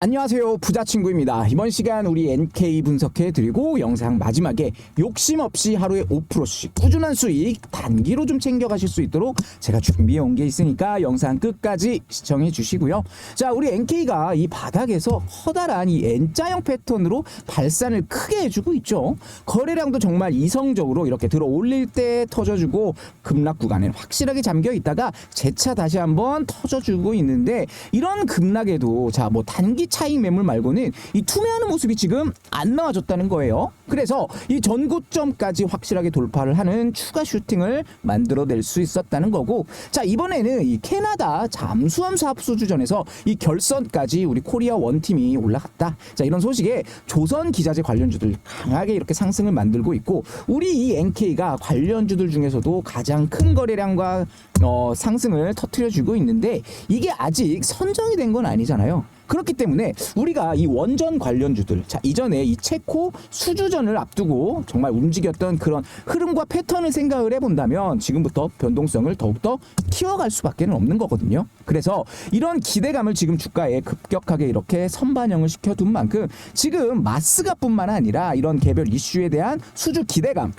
안녕하세요. 부자친구입니다. 이번 시간 우리 NK 분석해 드리고 영상 마지막에 욕심 없이 하루에 5%씩 꾸준한 수익 단기로 좀 챙겨 가실 수 있도록 제가 준비해 온 게 있으니까 영상 끝까지 시청해 주시고요. 자 우리 NK가 이 바닥에서 커다란 이 N자형 패턴으로 발산을 크게 해주고 있죠. 거래량도 정말 이성적으로 이렇게 들어 올릴 때 터져주고 급락 구간에 확실하게 잠겨 있다가 재차 다시 한번 터져주고 있는데 이런 급락에도 자 뭐 단기 차익 매물 말고는 이 투매하는 모습이 지금 안 나와줬다는 거예요. 그래서 이 전고점까지 확실하게 돌파를 하는 추가 슈팅을 만들어낼 수 있었다는 거고 자 이번에는 이 캐나다 잠수함 사업 수주전에서 이 결선까지 우리 코리아 원팀이 올라갔다. 자 이런 소식에 조선 기자재 관련주들 강하게 이렇게 상승을 만들고 있고 우리 이 NK가 관련주들 중에서도 가장 큰 거래량과 어, 상승을 터트려주고 있는데 이게 아직 선정이 된 건 아니잖아요. 그렇기 때문에 우리가 이 원전 관련주들 자 이전에 이 체코 수주전을 앞두고 정말 움직였던 그런 흐름과 패턴을 생각을 해본다면 지금부터 변동성을 더욱더 키워갈 수밖에 없는 거거든요. 그래서 이런 기대감을 지금 주가에 급격하게 이렇게 선반영을 시켜둔 만큼 지금 마스가 뿐만 아니라 이런 개별 이슈에 대한 수주 기대감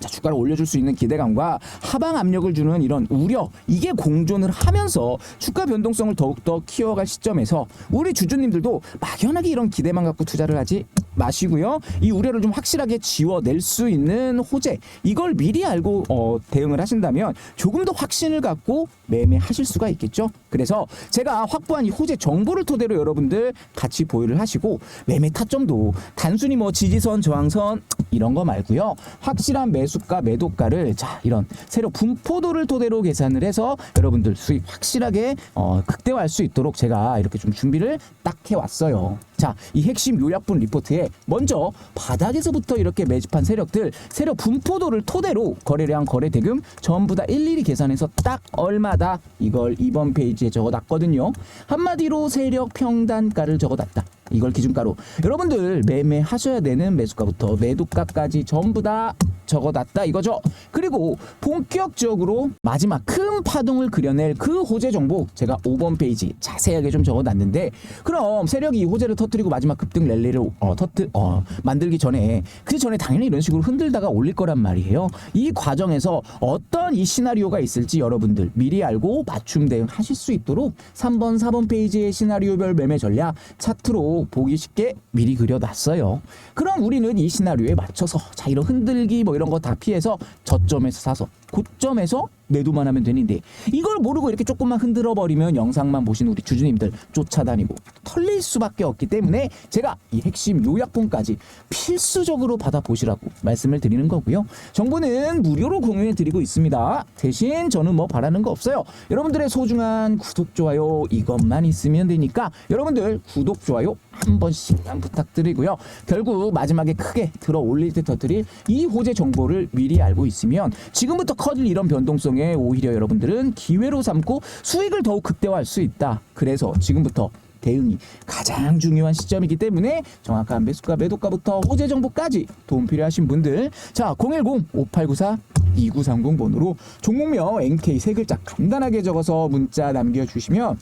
자, 주가를 올려줄 수 있는 기대감과 하방 압력을 주는 이런 우려 이게 공존을 하면서 주가 변동성을 더욱더 키워갈 시점에서 우리 주주님들도 막연하게 이런 기대만 갖고 투자를 하지 마시고요. 이 우려를 좀 확실하게 지워낼 수 있는 호재 이걸 미리 알고 어, 대응을 하신다면 조금 더 확신을 갖고 매매하실 수가 있겠죠? 그래서 제가 확보한 이 호재 정보를 토대로 여러분들 같이 보유를 하시고 매매 타점도 단순히 뭐 지지선 저항선 이런 거 말고요. 확실한 매수 가 매도가를 자 이런 세력 분포도를 토대로 계산을 해서 여러분들 수익 확실하게 어, 극대화할 수 있도록 제가 이렇게 좀 준비를 딱 해왔어요. 자, 이 핵심 요약분 리포트에 먼저 바닥에서부터 이렇게 매집한 세력들 세력 분포도를 토대로 거래량 거래 대금 전부 다 일일이 계산해서 딱 얼마다 이걸 이번 페이지에 적어놨거든요. 한마디로 세력 평단가를 적어놨다. 이걸 기준가로 여러분들 매매하셔야 되는 매수가부터 매도가까지 전부 다 적어놨다 이거죠. 그리고 본격적으로 마지막 큰 파동을 그려낼 그 호재 정보 제가 5번 페이지 자세하게 좀 적어놨는데 그럼 세력이 이 호재를 터뜨리고 마지막 급등 랠리를 어, 터뜨 어, 만들기 전에 그 전에 당연히 이런 식으로 흔들다가 올릴 거란 말이에요. 이 과정에서 어떤 이 시나리오가 있을지 여러분들 미리 알고 맞춤 대응하실 수 있도록 3번, 4번 페이지의 시나리오별 매매 전략 차트로 보기 쉽게 미리 그려놨어요. 그럼 우리는 이 시나리오에 맞춰서 자 이런 흔들기 뭐 이런 거 다 피해서 저점에서 사서 고점에서 매도만 하면 되는데 이걸 모르고 이렇게 조금만 흔들어 버리면 영상만 보신 우리 주주님들 쫓아다니고 털릴 수밖에 없기 때문에 제가 이 핵심 요약본까지 필수적으로 받아 보시라고 말씀을 드리는 거고요. 정보는 무료로 공유해 드리고 있습니다. 대신 저는 뭐 바라는 거 없어요. 여러분들의 소중한 구독 좋아요 이것만 있으면 되니까 여러분들 구독 좋아요 한 번씩만 부탁드리고요. 결국 마지막에 크게 들어 올릴 때 터뜨릴 이 호재 정보를 미리 알고 있으면 지금부터 커질 이런 변동성에 오히려 여러분들은 기회로 삼고 수익을 더욱 극대화할 수 있다. 그래서 지금부터 대응이 가장 중요한 시점이기 때문에 정확한 매수가 매도가부터 호재 정보까지 도움 필요하신 분들 자 010-5894 2930번으로 종목명 NK 세 글자 간단하게 적어서 문자 남겨주시면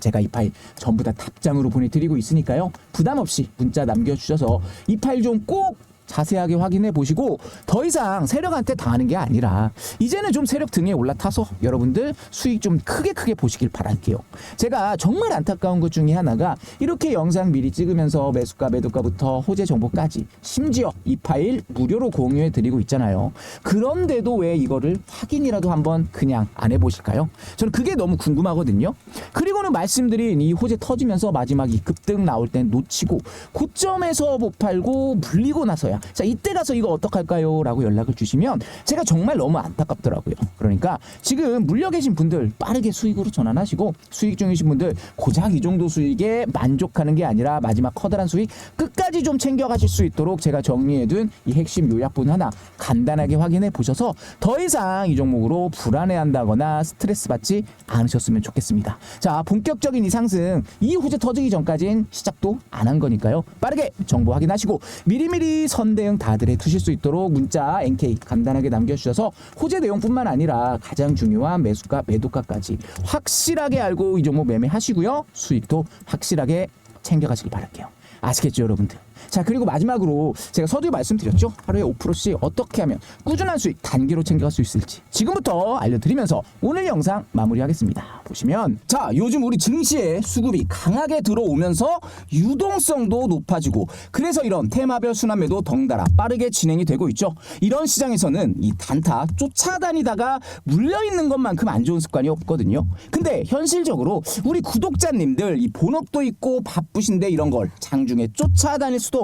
제가 이 파일 전부 다 답장으로 보내드리고 있으니까요. 부담 없이 문자 남겨주셔서 이 파일 좀꼭 자세하게 확인해 보시고 더 이상 세력한테 당하는 게 아니라 이제는 좀 세력 등에 올라타서 여러분들 수익 좀 크게 크게 보시길 바랄게요. 제가 정말 안타까운 것 중에 하나가 이렇게 영상 미리 찍으면서 매수가 매도가부터 호재 정보까지 심지어 이 파일 무료로 공유해 드리고 있잖아요. 그런데도 왜 이거를 확인이라도 한번 그냥 안 해보실까요? 저는 그게 너무 궁금하거든요. 그리고는 말씀드린 이 호재 터지면서 마지막 이 급등 나올 땐 놓치고 고점에서 못 팔고 물리고 나서야 자 이때 가서 이거 어떡할까요? 라고 연락을 주시면 제가 정말 너무 안타깝더라고요. 그러니까 지금 물려 계신 분들 빠르게 수익으로 전환하시고 수익 중이신 분들 고작 이 정도 수익에 만족하는 게 아니라 마지막 커다란 수익 끝까지 좀 챙겨가실 수 있도록 제가 정리해둔 이 핵심 요약분 하나 간단하게 확인해 보셔서 더 이상 이 종목으로 불안해한다거나 스트레스 받지 않으셨으면 좋겠습니다. 자 본격적인 이 상승 이 호재 터지기 전까진 시작도 안 한 거니까요. 빠르게 정보 확인하시고 미리미리 선 대응 다들 해 두실 수 있도록 문자 NK 간단하게 남겨주셔서 호재 내용뿐만 아니라 가장 중요한 매수가 매도가까지 확실하게 알고 이 종목 매매하시고요. 수익도 확실하게 챙겨가시길 바랄게요. 아시겠죠, 여러분들? 자, 그리고 마지막으로 제가 서두에 말씀드렸죠. 하루에 5%씩 어떻게 하면 꾸준한 수익 단기로 챙겨갈 수 있을지 지금부터 알려드리면서 오늘 영상 마무리하겠습니다. 보시면 자, 요즘 우리 증시에 수급이 강하게 들어오면서 유동성도 높아지고 그래서 이런 테마별 순환매도 덩달아 빠르게 진행이 되고 있죠. 이런 시장에서는 이 단타 쫓아다니다가 물려 있는 것만큼 안 좋은 습관이 없거든요. 근데 현실적으로 우리 구독자님들 이 본업도 있고 바쁘신데 이런 걸 장중에 쫓아다닐 수도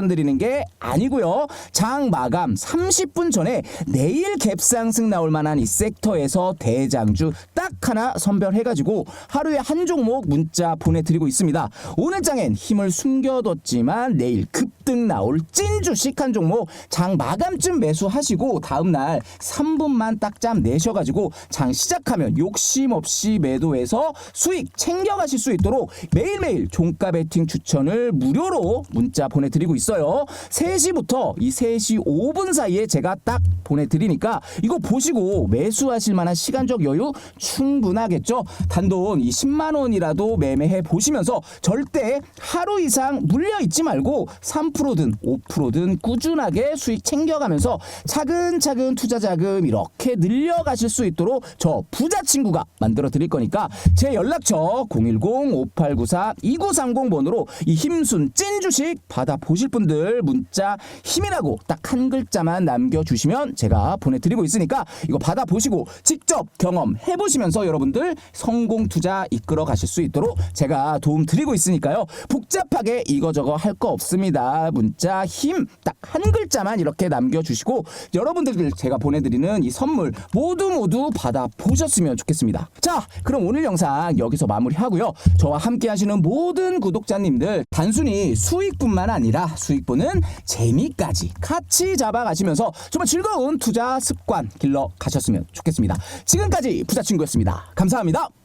드리는 게 아니고요 장 마감 30분 전에 내일 갭상승 나올 만한 이 섹터에서 대장주 딱 하나 선별해가지고 하루에 한 종목 문자 보내드리고 있습니다. 오늘 장엔 힘을 숨겨뒀지만 내일 급등 나올 찐 주식 한 종목 장 마감쯤 매수하시고 다음날 3분만 딱잠 내셔가지고 장 시작하면 욕심 없이 매도해서 수익 챙겨가실 수 있도록 매일매일 종가 베팅 추천을 무료로 문자 보내드리고 있어요. 3시부터 이 3시 5분 사이에 제가 딱 보내드리니까 이거 보시고 매수하실 만한 시간적 여유 충분하겠죠. 단돈 이 10만 원이라도 매매해 보시면서 절대 하루 이상 물려 있지 말고 3%든 5%든 꾸준하게 수익 챙겨가면서 차근차근 투자 자금 이렇게 늘려가실 수 있도록 저 부자 친구가 만들어 드릴 거니까 제 연락처 010-5894-2930번으로 이 힘순 찐 주식 받아 보실 분들 문자 힘이라고 딱 한 글자만 남겨주시면 제가 보내드리고 있으니까 이거 받아 보시고 직접 경험해 보시면서 여러분들 성공 투자 이끌어 가실 수 있도록 제가 도움 드리고 있으니까요. 복잡하게 이거저거 할 거 없습니다. 문자 힘 딱 한 글자만 이렇게 남겨주시고 여러분들 제가 보내드리는 이 선물 모두 모두 받아 보셨으면 좋겠습니다. 자 그럼 오늘 영상 여기서 마무리하고요. 저와 함께 하시는 모든 구독자님들 단순히 수익뿐만 아니라 수익 보는 재미까지 같이 잡아가시면서 정말 즐거운 투자 습관 길러 가셨으면 좋겠습니다. 지금까지 부자친구였습니다. 감사합니다